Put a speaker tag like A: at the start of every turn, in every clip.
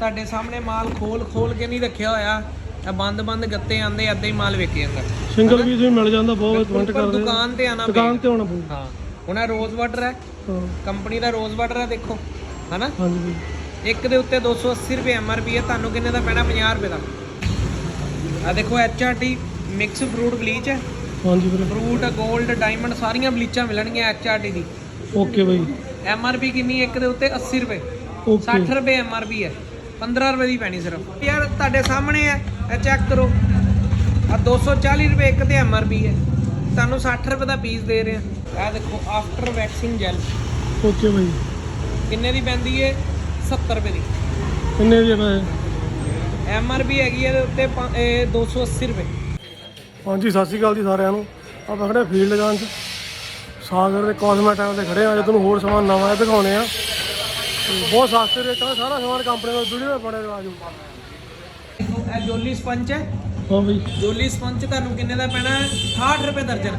A: ਤੁਹਾਡੇ ਸਾਹਮਣੇ ਮਾਲ ਖੋਲ ਖੋਲ ਕੇ ਨਹੀਂ ਰੱਖਿਆ ਹੋਇਆ। ਇਹ ਬੰਦ ਬੰਦ ਗੱਤੇ ਆਂਦੇ ਏਦਾਂ ਹੀ ਮਾਲ ਵਿਕ ਜਾਂਦਾ।
B: ਸਿੰਗਲ ਪੀਸ ਵੀ ਮਿਲ ਜਾਂਦਾ ਬਹੁਤ
A: ਪਰ
B: ਕਰਦੇ ਆ।
A: ਦੁਕਾਨ ਤੇ ਆਣਾ
B: ਦੁਕਾਨ ਤੇ ਆਉਣਾ ਪਊ
A: ਹਾਂ ਹੁਣ ਇਹ ਰੋਜ਼ ਵਾਟਰ ਹੈ। ਕੰਪਨੀ ਦਾ ਰੋਜ਼ ਵਾਟਰ ਹੈ ਦੇਖੋ। ਹਨਾ?
B: ਹਾਂਜੀ।
A: ਇੱਕ ਦੇ ਉੱਤੇ 280 ਰੁਪਏ ਐਮਆਰਪੀ ਹੈ ਤੁਹਾਨੂੰ ਕਿੰਨੇ ਦਾ ਪੈਣਾ? 50 ਰੁਪਏ ਦਾ। ਆ ਦੇਖੋ ਐਚਆਰਟੀ ਮਿਕਸ ਫਰੂਟ ਬਲੀਚ ਹੈ।
B: ਹਾਂਜੀ ਵੀਰੇ।
A: ਫਰੂਟ 골ਡ ਡਾਇਮੰਡ ਸਾਰੀਆਂ ਬਲੀਚਾਂ ਮਿਲਣਗੀਆਂ ਐਚਆਰਟੀ ਦੀ।
B: ਓਕੇ ਬਈ।
A: ਐਮਆਰਪੀ ਕਿੰਨੀ? ਇੱਕ ਦੇ ਉੱਤੇ 80 ਰੁਪਏ।
B: ਓਕੇ
A: 60 ਰੁਪਏ ਐਮਆਰਪੀ ਹੈ। 15 ਰੁਪਏ ਦੀ ਪੈਣੀ ਸਿਰਫ। ਯਾਰ ਤੁਹਾਡੇ ਸਾਹਮਣੇ ਹੈ ਇਹ ਚੈੱਕ ਕਰੋ। ਆ 240 ਰੁਪਏ ਇੱਕ ਤੇ ਐਮਆਰਪੀ ਹੈ। ਤੁਹਾਨੂੰ 60 ਰੁਪਏ ਦਾ ਪੀਸ ਦੇ ਰਹੇ ਆ ਇਹ ਦੇਖੋ ਆਫਟਰ ਵੈਕਸਿੰਗ ਜੈਲ
B: ਓਕੇ ਬਈ।
A: ਕਿੰਨੇ ਦੀ ਪੈਂਦੀ ਹੈ? 70 ਰੁਪਏ ਦੀ।
B: ਕਿੰਨੇ ਦੀ ਹੈ
A: ਐਮਆਰਪੀ ਹੈਗੀ ਹੈ ਇਹਦੇ ਉੱਤੇ ਪੰ- ਇਹ 280 ਰੁਪਏ।
B: ਹਾਂਜੀ ਸਤਿ ਸ਼੍ਰੀ ਅਕਾਲ ਜੀ ਸਾਰਿਆਂ ਨੂੰ। ਆਪਾਂ ਖੜੇ ਫੀਲਡ ਗਾਂ 'ਚ। ਸਾਗਰ ਦੇ ਕਾਸਮੈਟਿਕ ਤੇ ਖੜੇ ਆ ਅੱਜ ਤੁਹਾਨੂੰ ਹੋਰ ਸਮਾਨ ਨਵਾਂ ਦਿਖਾਉਣੇ ਆ ਬਹੁਤ ਸਸਤੇ ਰੇਟਾਂ ਦਾ ਸਾਰਾ ਸਮਾਨ ਕੰਪਨੀ ਦਾ ਵੀਡੀਓ ਬਣੇ ਆਜੋ
A: ਦੇਖੋ ਇਹ ਜੋਲੀ ਸਪੰਚ ਹੈ।
B: ਹਾਂ ਬਈ।
A: ਜੋਲੀ ਸਪੰਚ ਤੁਹਾਨੂੰ ਕਿੰਨੇ ਦਾ ਪੈਣਾ ਹੈ? 68 ਰੁਪਏ ਦਰਜਨ।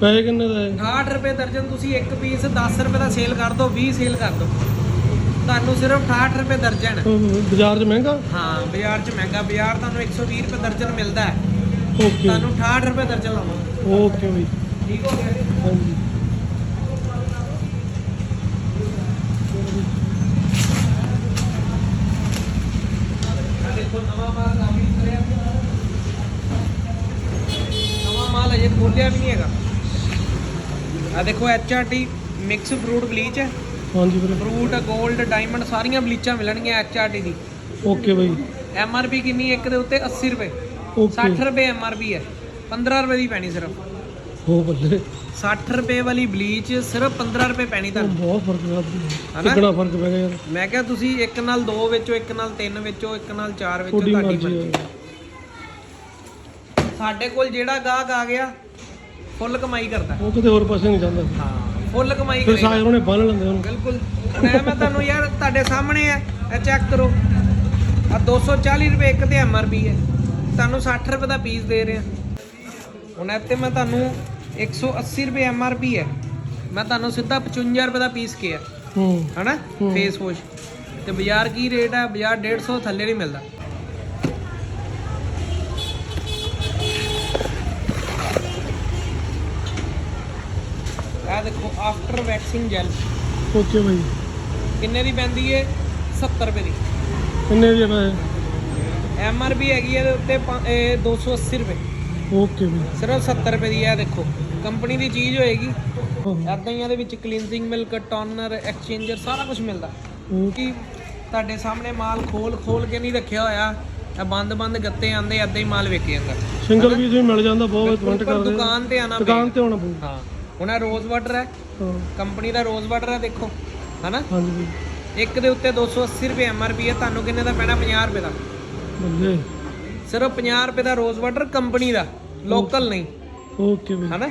B: ਪੈਸੇ ਕਿੰਨੇ ਦਾ ਹੈ?
A: 68 ਰੁਪਏ ਦਰਜਨ ਤੁਸੀਂ ਇੱਕ ਪੀਸ 10 ਰੁਪਏ ਦਾ ਸੇਲ ਕਰ ਦਿਓ 20 ਸੇਲ ਕਰ ਦਿਓ। ਤੁਹਾਨੂੰ ਸਿਰਫ 68 ਰੁਪਏ ਦਰਜਨ।
B: ਉਹ ਬਾਜ਼ਾਰ 'ਚ ਮਹਿੰਗਾ?
A: ਹਾਂ ਬਾਜ਼ਾਰ 'ਚ ਮਹਿੰਗਾ। ਬਾਜ਼ਾਰ ਤੁਹਾਨੂੰ 120 ਰੁਪਏ ਦਰਜਨ ਮਿਲਦਾ ਹੈ।
B: ਓਕੇ।
A: ਤੁਹਾਨੂੰ 68 ਰੁਪਏ ਦਰਜਨ ਲਾਵਾਂਗੇ।
B: ਓਕੇ ਬਈ।
A: ਠੀਕ ਹੋ ਗਿਆ
B: ਹਾਂਜੀ।
A: ਆਹ ਦੇਖੋ ਨਵਾਂ ਮਾਲ ਕਾਫੀ ਕਰਿਆ ਨਵਾਂ ਮਾਲ ਅਜੇ ਖੋਲਿਆ ਵੀ ਨਹੀਂ ਹੈਗਾ। ਆ ਦੇਖੋ ਐਚਆਰਟੀ ਮਿਕਸ ਫਰੂਟ ਬਲੀਚ ਹੈ।
B: ਹਾਂਜੀ ਵੀਰੇ।
A: ਫਰੂਟ 골ਡ ਡਾਇਮੰਡ ਸਾਰੀਆਂ ਬਲੀਚਾਂ ਮਿਲਣਗੀਆਂ ਐਚਆਰਟੀ ਦੀ।
B: ਓਕੇ ਬਈ।
A: ਐਮਆਰਪੀ ਕਿੰਨੀ ਹੈ? ਇੱਕ ਦੇ ਉੱਤੇ 80 ਰੁਪਏ।
B: ਓਕੇ
A: 60 ਰੁਪਏ ਐਮਆਰਪੀ ਹੈ। 15 ਰੁਪਏ ਦੀ ਪੈਣੀ ਸਿਰਫ।
B: ਹੋ ਬੱਲੇ।
A: 60 ਰੁਪਏ ਵਾਲੀ ਬਲੀਚ ਸਿਰਫ 15 ਰੁਪਏ ਪੈਣੀ
B: ਉਹ
A: ਤੁਹਾਨੂੰ।
B: ਬਹੁਤ ਫ਼ਰਕ ਹੈ
A: ਹਨਾ?
B: ਕਿੰਨਾ ਫ਼ਰਕ ਪੈ ਗਿਆ ਯਾਰ।
A: ਮੈਂ ਕਿਹਾ ਤੁਸੀਂ ਇੱਕ ਨਾਲ ਦੋ ਵਿੱਚੋਂ ਇੱਕ ਨਾਲ ਤਿੰਨ ਵਿੱਚੋਂ ਇੱਕ ਨਾਲ ਚਾਰ ਵਿੱਚੋਂ
B: ਤੁਹਾਡੀ
A: ਤੁਹਾਡੀ
B: ਮਰਜ਼ੀ
A: ਮਰਜ਼ੀ।
B: ਹੈ
A: ਸਾਡੇ ਕੋਲ ਜਿਹੜਾ ਗਾਹਕ ਆ ਗਿਆ ਫੁੱਲ ਕਮਾਈ ਕਰਦਾ।
B: ਉਹ ਕਿਤੇ ਹੋਰ ਪਾਸੇ ਨਹੀਂ ਜਾਂਦਾ।
A: ਹਾਂ ਫੁੱਲ ਕਮਾਈ
B: ਫਿਰ
A: ਕਰੇਗਾ।
B: ਸਾਗਰ ਉਹਨੇ ਬੰਨ ਲੈਂਦੇ ਉਹਨੂੰ
A: ਬਿਲਕੁਲ। ਮੈਂ ਮੈਂ ਤੁਹਾਨੂੰ ਯਾਰ ਤੁਹਾਡੇ ਸਾਹਮਣੇ ਹੈ ਇਹ ਚੈੱਕ ਕਰੋ। ਆ 240 ਰੁਪਏ ਇੱਕ ਤੇ ਐਮਆਰਪੀ ਹੈ। ਤੁਹਾਨੂੰ 60 ਰੁਪਏ ਦਾ ਪੀਸ ਦੇ ਰਹੇ। ਹੁਣ ਇੱਥੇ ਮੈਂ ਤੁਹਾਨੂੰ 180 ਰੁਪਏ ਐਮਆਰਪੀ ਹੈ। ਮੈਂ ਤੁਹਾਨੂੰ ਸਿੱਧਾ 55 ਰੁਪਏ ਦਾ ਪੀਸ ਕਿਹਾ।
B: ਹੂੰ।
A: ਹਨਾ। ਫੇਸ ਵਾਸ਼ ਤੇ ਬਾਜ਼ਾਰ ਕੀ ਰੇਟ ਹੈ? ਬਾਜ਼ਾਰ 150 ਥੱਲੇ ਨਹੀਂ ਮਿਲਦਾ। ਇਹ ਦੇਖੋ ਆਫਟਰ ਵੈਕਸਿੰਗ ਜੈਲ
B: ਓਕੇ ਬਈ।
A: ਕਿੰਨੇ ਦੀ ਪੈਂਦੀ ਹੈ 70 ਰੁਪਏ ਦੀ।
B: ਕਿੰਨੇ ਦੀ ਹੈ?
A: ਐਮ ਆਰ ਪੀ ਹੈਗੀ ਹੈ ਇਹਦੇ ਉੱਤੇ ਪੰ- ਇਹ 280 ਰੁਪਏ।
B: ਓਕੇ ਬਈ
A: ਸਿਰਫ 70 ਰੁਪਏ ਦੀ ਹੈ ਦੇਖੋ। ਕੰਪਨੀ ਦੀ ਚੀਜ਼ ਹੋਏਗੀ। ਐਦਾਂ ਹੀ ਇਹਦੇ ਵਿੱਚ ਕਲੀਨਜ਼ਿੰਗ ਮਿਲਕ ਟੋਨਰ ਐਕਸਚੇਂਜਰ ਸਾਰਾ ਕੁਝ ਮਿਲਦਾ। ਕਿ ਤੁਹਾਡੇ ਸਾਹਮਣੇ ਮਾਲ ਖੋਲ ਖੋਲ ਕੇ ਨਹੀਂ ਰੱਖਿਆ ਹੋਇਆ ਇਹ ਬੰਦ ਬੰਦ ਗੱਤੇ ਆਂਦੇ ਏਦਾਂ ਹੀ ਮਾਲ ਵਿਕ ਜਾਂਦਾ।
B: ਸਿੰਗਲ ਪੀਸ ਵੀ ਮਿਲ ਜਾਂਦਾ ਬਹੁਤ ਕਮੈਂਟ ਕਰਦੇ।
A: ਦੁਕਾਨ ਤੇ ਆਣਾ
B: ਦੁਕਾਨ ਤੇ ਆਉਣਾ ਪਊ
A: ਹਾਂ ਹੁਣ ਇਹ ਰੋਜ਼ ਵਾਟਰ ਹੈ। ਕੰਪਨੀ ਦਾ ਰੋਜ਼ ਵਾਟਰ ਹੈ ਦੇਖੋ। ਹਨਾ?
B: ਹਾਂਜੀ।
A: ਇੱਕ ਦੇ ਉੱਤੇ 280 ਰੁਪਏ ਐਮਆਰਪੀ ਹੈ ਤੁਹਾਨੂੰ ਕਿੰਨੇ ਦਾ ਪੈਣਾ? 50 ਰੁਪਏ ਦਾ।
B: ਬੱਲੇ
A: ਸਿਰਫ 50 ਰੁਪਏ ਦਾ ਰੋਜ਼ ਵਾਟਰ ਕੰਪਨੀ ਦਾ ਲੋਕਲ ਨਹੀਂ।
B: ਓਕੇ ਬਈ
A: ਹਨਾ?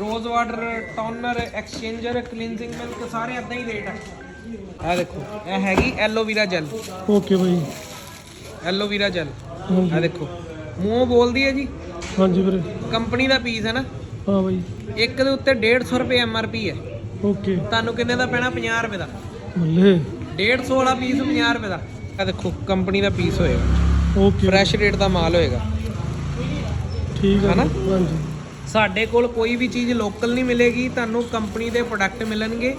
A: Rose water toner exchanger cleansing milk ਸਾਰੇ ਇਦਾਂ ਹੀ ਰੇਟ ਆ। ਆ ਦੇਖੋ ਇਹ ਹੈਗੀ ਐਲੋਵੀਰਾ ਜੈਲ
B: ਓਕੇ ਬਈ।
A: ਐਲੋਵੀਰਾ ਜੈਲ ਆ ਦੇਖੋ ਮੂੰਹ ਬੋਲਦੀ ਹੈ ਜੀ?
B: ਹਾਂਜੀ ਵੀਰੇ।
A: ਕੰਪਨੀ ਦਾ ਪੀਸ ਹੈ ਨਾ?
B: ਹਾਂ ਬਈ।
A: ਇੱਕ ਦੇ ਉੱਤੇ 150 ਰੁਪਏ ਐਮਆਰਪੀ ਹੈ।
B: ਓਕੇ
A: ਤੁਹਾਨੂੰ ਕਿੰਨੇ ਦਾ ਪੈਣਾ? 50 ਰੁਪਏ ਦਾ।
B: ਬੱਲੇ।
A: 150 ਵਾਲਾ ਪੀਸ 50 ਰੁਪਏ ਦਾ। ਆ ਦੇਖੋ ਕੰਪਨੀ ਦਾ ਪੀਸ ਹੋਏਗਾ
B: ਓਕੇ
A: ਫਰੈਸ਼ ਰੇਟ ਦਾ ਮਾਲ ਹੋਏਗਾ।
B: ਠੀਕ ਹੈ
A: ਹਨਾ?
B: ਹਾਂਜੀ।
A: ਸਾਡੇ ਕੋਲ ਕੋਈ ਵੀ ਚੀਜ਼ ਲੋਕਲ ਨਹੀਂ ਮਿਲੇਗੀ ਤੁਹਾਨੂੰ ਕੰਪਨੀ ਦੇ ਪ੍ਰੋਡਕਟ ਮਿਲਣਗੇ।